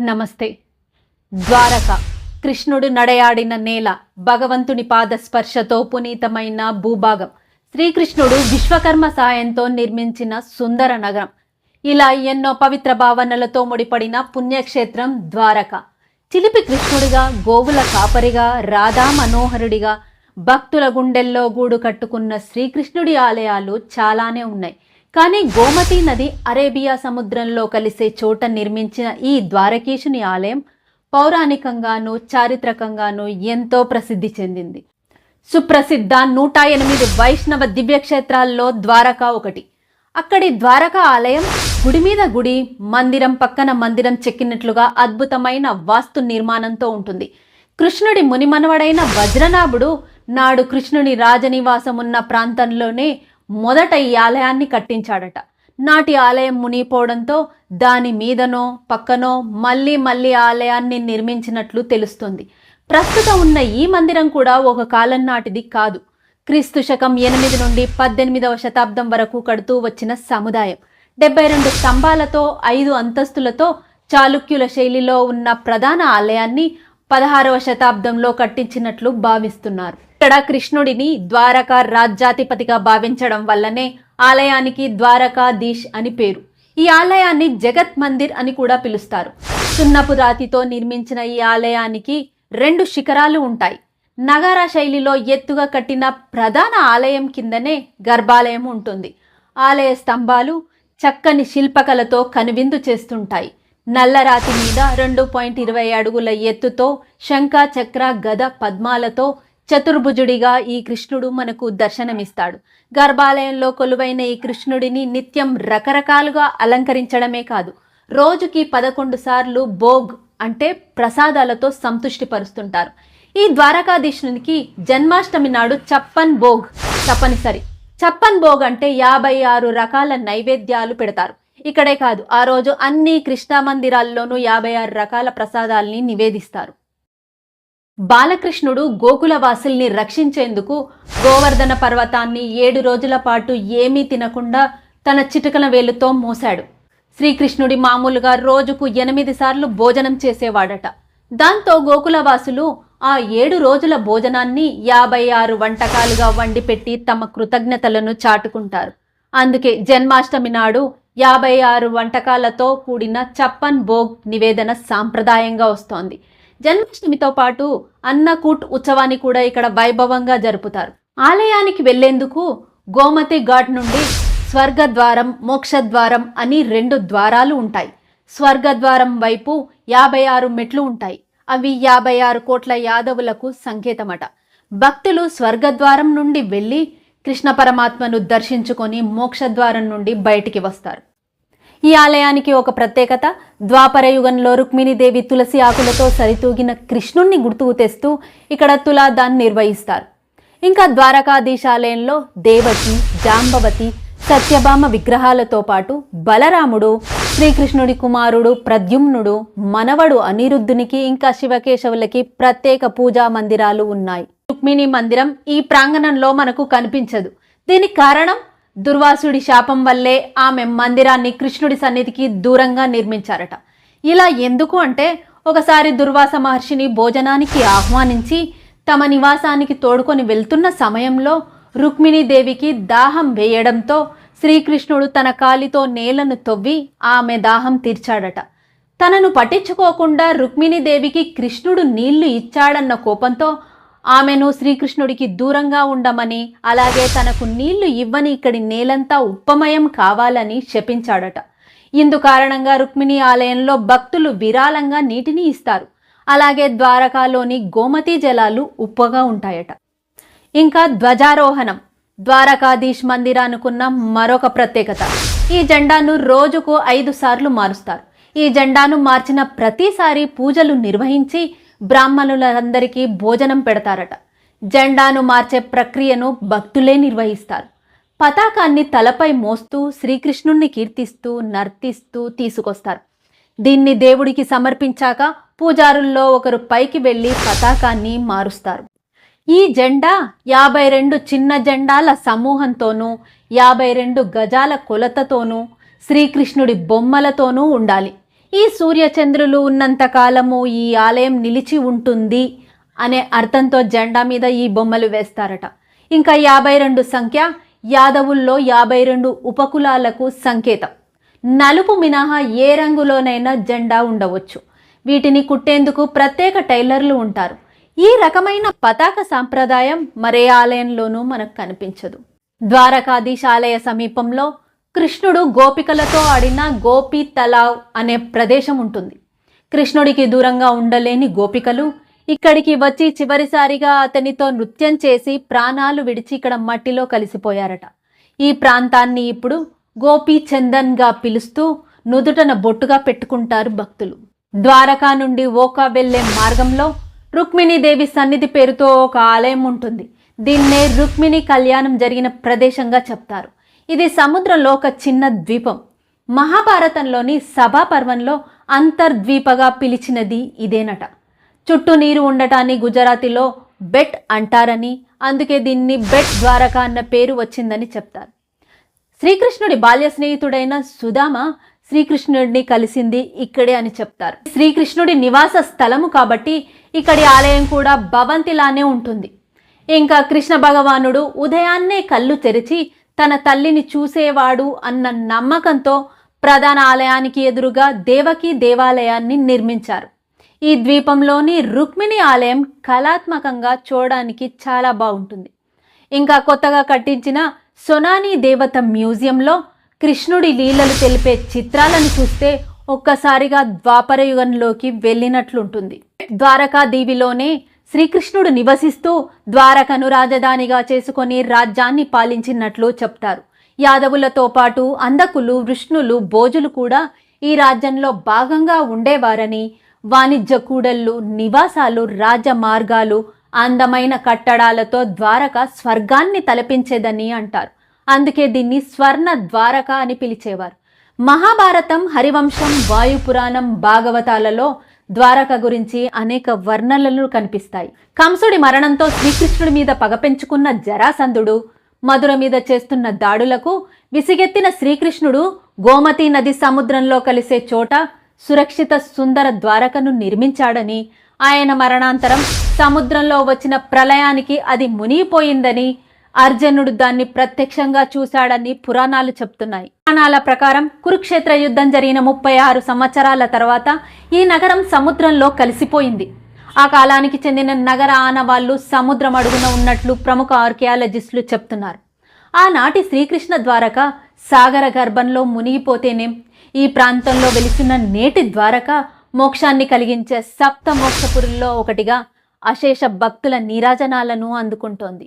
నమస్తే. ద్వారక కృష్ణుడు నడయాడిన నేల భగవంతుని పాద స్పర్శతో పునీతమైన భూభాగం. శ్రీకృష్ణుడు విశ్వకర్మ సాయంతో నిర్మించిన సుందర నగరం. ఇలా ఎన్నో పవిత్ర భావనలతో ముడిపడిన పుణ్యక్షేత్రం ద్వారక. చిలిపి కృష్ణుడిగా గోవుల కాపరిగా రాధా మనోహరుడిగా భక్తుల గుండెల్లో గూడు కట్టుకున్న శ్రీకృష్ణుడి ఆలయాలు చాలానే ఉన్నాయి. కానీ గోమతి నది అరేబియా సముద్రంలో కలిసే చోట నిర్మించిన ఈ ద్వారకేశుని ఆలయం పౌరాణికంగాను చారిత్రకంగాను ఎంతో ప్రసిద్ధి చెందింది. సుప్రసిద్ధ నూట ఎనిమిది వైష్ణవ దివ్యక్షేత్రాల్లో ద్వారకా ఒకటి. అక్కడి ద్వారకా ఆలయం గుడి మీద గుడి మందిరం పక్కన మందిరం చెక్కినట్లుగా అద్భుతమైన వాస్తు నిర్మాణంతో ఉంటుంది. కృష్ణుడి మునిమనవడైన వజ్రనాభుడు నాడు కృష్ణుని రాజనివాసం ఉన్న ప్రాంతంలోనే మొదట ఈ ఆలయాన్ని కట్టించాడట. నాటి ఆలయం మునిగిపోవడంతో దాని మీదనో పక్కనో మళ్ళీ మళ్ళీ ఆలయాన్ని నిర్మించినట్లు తెలుస్తుంది. ప్రస్తుతం ఉన్న ఈ మందిరం కూడా ఒక కాలం నాటిది కాదు. క్రీస్తు శకం ఎనిమిది నుండి పద్దెనిమిదవ శతాబ్దం వరకు కడుతూ వచ్చిన సముదాయం. డెబ్బై రెండు స్తంభాలతో ఐదు అంతస్తులతో చాళుక్యుల శైలిలో ఉన్న ప్రధాన ఆలయాన్ని పదహారవ శతాబ్దంలో కట్టించినట్లు భావిస్తున్నారు. ఇక్కడ కృష్ణుడిని ద్వారకా రాజ్యాధిపతిగా భావించడం వల్లనే ఆలయానికి ద్వారకాధీష్ అని పేరు. ఈ ఆలయాన్ని జగత్ మందిర్ అని కూడా పిలుస్తారు. సున్నపు రాతితో నిర్మించిన ఈ ఆలయానికి రెండు శిఖరాలు ఉంటాయి. నగారా శైలిలో ఎత్తుగా కట్టిన ప్రధాన ఆలయం కిందనే గర్భాలయం ఉంటుంది. ఆలయ స్తంభాలు చక్కని శిల్పకలతో కనువిందు చేస్తుంటాయి. నల్లరాతి మీద రెండు పాయింట్ ఇరవై అడుగుల ఎత్తుతో శంఖ చక్ర గద పద్మాలతో చతుర్భుజుడిగా ఈ కృష్ణుడు మనకు దర్శనమిస్తాడు. గర్భాలయంలో కొలువైన ఈ కృష్ణుడిని నిత్యం రకరకాలుగా అలంకరించడమే కాదు రోజుకి పదకొండు సార్లు భోగ్ అంటే ప్రసాదాలతో సంతుష్టిపరుస్తుంటారు. ఈ ద్వారకాధీశునికి జన్మాష్టమి నాడు చప్పన్ భోగ్ తప్పనిసరి. చప్పన్ భోగ్ అంటే యాభై ఆరు రకాల నైవేద్యాలు పెడతారు. ఇక్కడే కాదు ఆ రోజు అన్ని కృష్ణా మందిరాల్లోనూ యాభై ఆరు రకాల ప్రసాదాల్ని నివేదిస్తారు. బాలకృష్ణుడు గోకులవాసుల్ని రక్షించేందుకు గోవర్ధన పర్వతాన్ని ఏడు రోజుల పాటు ఏమీ తినకుండా తన చిటికల వేలుతో మోశాడు. శ్రీకృష్ణుడి మామూలుగా రోజుకు ఎనిమిది సార్లు భోజనం చేసేవాడట. దాంతో గోకులవాసులు ఆ ఏడు రోజుల భోజనాన్ని యాభై ఆరు వంటకాలుగా వండిపెట్టి తమ కృతజ్ఞతలను చాటుకుంటారు. అందుకే జన్మాష్టమి నాడు యాభై ఆరు వంటకాలతో కూడిన చప్పన్ భోగ్ నివేదన సాంప్రదాయంగా వస్తోంది. జన్మాష్టమితో పాటు అన్నకూట్ ఉత్సవాన్ని కూడా ఇక్కడ వైభవంగా జరుపుతారు. ఆలయానికి వెళ్ళేందుకు గోమతి ఘాట్ నుండి స్వర్గద్వారం మోక్షద్వారం అని రెండు ద్వారాలు ఉంటాయి. స్వర్గద్వారం వైపు యాభై ఆరు మెట్లు ఉంటాయి. అవి యాభై ఆరు కోట్ల యాదవులకు సంకేతమట. భక్తులు స్వర్గద్వారం నుండి వెళ్ళి కృష్ణ పరమాత్మను దర్శించుకొని మోక్షద్వారం నుండి బయటికి వస్తారు. ఈ ఆలయానికి ఒక ప్రత్యేకత. ద్వాపర యుగంలో రుక్మిణీదేవి తులసి ఆకులతో సరితూగిన కృష్ణుణ్ణి గుర్తుకు తెస్తూ ఇక్కడ తులాదాన్ని నిర్వహిస్తారు. ఇంకా ద్వారకాధీశాలయంలో దేవకి జాంబవతి సత్యభామ విగ్రహాలతో పాటు బలరాముడు శ్రీకృష్ణుడి కుమారుడు ప్రద్యుమ్నుడు మనవడు అనిరుద్ధునికి ఇంకా శివకేశవులకి ప్రత్యేక పూజా మందిరాలు ఉన్నాయి. రుక్మిణి మందిరం ఈ ప్రాంగణంలో మనకు కనిపించదు. దీనికి కారణం దుర్వాసుడి శాపం వల్లే ఆమె మందిరాన్ని కృష్ణుడి సన్నిధికి దూరంగా నిర్మించారట. ఇలా ఎందుకు అంటే ఒకసారి దుర్వాస మహర్షిని భోజనానికి ఆహ్వానించి తమ నివాసానికి తోడుకొని వెళ్తున్న సమయంలో రుక్మిణీదేవికి దాహం వేయడంతో శ్రీకృష్ణుడు తన కాలితో నేలను తవ్వి ఆమె దాహం తీర్చాడట. తనను పట్టించుకోకుండా రుక్మిణీదేవికి కృష్ణుడు నీళ్ళు ఇచ్చాడన్న కోపంతో ఆమెను శ్రీకృష్ణుడికి దూరంగా ఉండమని అలాగే తనకు నీళ్ళు ఇవ్వని ఇక్కడి నేలంతా ఉప్పమయం కావాలని శపించాడట. ఇందు కారణంగా రుక్మిణి ఆలయంలో భక్తులు విరాళంగా నీటిని ఇస్తారు. అలాగే ద్వారకాలోని గోమతి జలాలు ఉప్పగా ఉంటాయట. ఇంకా ధ్వజారోహణం. ద్వారకాధీష్ మందిరానుకున్న మరొక ప్రత్యేకత. ఈ జెండాను రోజుకు ఐదు సార్లు మారుస్తారు. ఈ జెండాను మార్చిన ప్రతిసారి పూజలు నిర్వహించి బ్రాహ్మణులందరికీ భోజనం పెడతారట. జెండాను మార్చే ప్రక్రియను భక్తులే నిర్వహిస్తారు. పతాకాన్ని తలపై మోస్తూ శ్రీకృష్ణుణ్ణి కీర్తిస్తూ నర్తిస్తూ తీసుకొస్తారు. దీన్ని దేవుడికి సమర్పించాక పూజారుల్లో ఒకరు పైకి వెళ్ళి పతాకాన్ని మారుస్తారు. ఈ జెండా యాభై రెండు చిన్న జెండాల సమూహంతోనూ యాభై రెండు గజాల కొలతతోనూ శ్రీకృష్ణుడి బొమ్మలతోనూ ఉండాలి. ఈ సూర్యచంద్రులు ఉన్నంత కాలము ఈ ఆలయం నిలిచి ఉంటుంది అనే అర్థంతో జెండా మీద ఈ బొమ్మలు వేస్తారట. ఇంకా యాభై రెండు సంఖ్య యాదవుల్లో యాభై రెండు ఉపకులాలకు సంకేతం. నలుపు మినహా ఏ రంగులోనైనా జెండా ఉండవచ్చు. వీటిని కుట్టేందుకు ప్రత్యేక టైలర్లు ఉంటారు. ఈ రకమైన పతాక సాంప్రదాయం మరే ఆలయంలోనూ మనకు కనిపించదు. ద్వారకాధీశ ఆలయ సమీపంలో కృష్ణుడు గోపికలతో ఆడిన గోపి తలావ్ అనే ప్రదేశం ఉంటుంది. కృష్ణుడికి దూరంగా ఉండలేని గోపికలు ఇక్కడికి వచ్చి చివరిసారిగా అతనితో నృత్యం చేసి ప్రాణాలు విడిచి ఇక్కడ మట్టిలో కలిసిపోయారట. ఈ ప్రాంతాన్ని ఇప్పుడు గోపీ చందన్గా పిలుస్తూ నుదుటన బొట్టుగా పెట్టుకుంటారు భక్తులు. ద్వారకా నుండి ఓకా వెళ్ళే మార్గంలో రుక్మిణీదేవి సన్నిధి పేరుతో ఒక ఆలయం ఉంటుంది. దీన్నే రుక్మిణి కళ్యాణం జరిగిన ప్రదేశంగా చెప్తారు. ఇది సముద్రంలో ఒక చిన్న ద్వీపం. మహాభారతంలోని సభా పర్వంలో అంతర్ద్వీపగా పిలిచినది ఇదేనట. చుట్టూ నీరు ఉండటాన్ని గుజరాతీలో బెట్ అంటారని అందుకే దీన్ని బెట్ ద్వారకా అన్న పేరు వచ్చిందని చెప్తారు. శ్రీకృష్ణుడి బాల్య స్నేహితుడైన సుధామ శ్రీకృష్ణుడిని కలిసింది ఇక్కడే అని చెప్తారు. శ్రీకృష్ణుడి నివాస స్థలము కాబట్టి ఇక్కడి ఆలయం కూడా భవంతిలానే ఉంటుంది. ఇంకా కృష్ణ భగవానుడు ఉదయాన్నే కళ్ళు తెరిచి తన తల్లిని చూసేవాడు అన్న నమ్మకంతో ప్రధాన ఆలయానికి ఎదురుగా దేవకి దేవాలయాన్ని నిర్మించారు. ఈ ద్వీపంలోని రుక్మిణి ఆలయం కళాత్మకంగా చూడడానికి చాలా బాగుంటుంది. ఇంకా కొత్తగా కట్టించిన సొనాని దేవత మ్యూజియంలో కృష్ణుడి లీలలు తెలిపే చిత్రాలను చూస్తే ఒక్కసారిగా ద్వాపరయుగంలోకి వెళ్ళినట్లుంటుంది. ద్వారకా దీవిలోనే శ్రీకృష్ణుడు నివసిస్తూ ద్వారకను రాజధానిగా చేసుకొని రాజ్యాన్ని పాలించినట్లు చెప్తారు. యాదవులతో పాటు అందకులు వృష్ణులు భోజులు కూడా ఈ రాజ్యంలో భాగంగా ఉండేవారని వాణిజ్య కూడళ్ళు నివాసాలు రాజ మార్గాలు అందమైన కట్టడాలతో ద్వారక స్వర్గాన్ని తలపించేదని అంటారు. అందుకే దీన్ని స్వర్ణ ద్వారక అని పిలిచేవారు. మహాభారతం హరివంశం వాయుపురాణం భాగవతాలలో ద్వారక గురించి అనేక వర్ణనలు కనిపిస్తాయి. కంసుడి మరణంతో శ్రీకృష్ణుడి మీద పగ పెంచుకున్న జరాసంధుడు మధుర మీద చేస్తున్న దాడులకు విసిగెత్తిన శ్రీకృష్ణుడు గోమతి నది సముద్రంలో కలిసే చోట సురక్షిత సుందర ద్వారకను నిర్మించాడని ఆయన మరణాంతరం సముద్రంలో వచ్చిన ప్రళయానికి అది మునిగిపోయిందని అర్జునుడు దాన్ని ప్రత్యక్షంగా చూశాడని పురాణాలు చెప్తున్నాయి. పురాణాల ప్రకారం కురుక్షేత్ర యుద్ధం జరిగిన ముప్పై ఆరు సంవత్సరాల తర్వాత ఈ నగరం సముద్రంలో కలిసిపోయింది. ఆ కాలానికి చెందిన నగర ఆనవాళ్ళు సముద్రం అడుగున ఉన్నట్లు ప్రముఖ ఆర్కియాలజిస్టులు చెప్తున్నారు. ఆనాటి శ్రీకృష్ణ ద్వారక సాగర గర్భంలో మునిగిపోతేనే ఈ ప్రాంతంలో వెలిసిన నేటి ద్వారక మోక్షాన్ని కలిగించే సప్త మోక్షపురుల్లో ఒకటిగా అశేష భక్తుల నీరాజనాలను అందుకుంటోంది.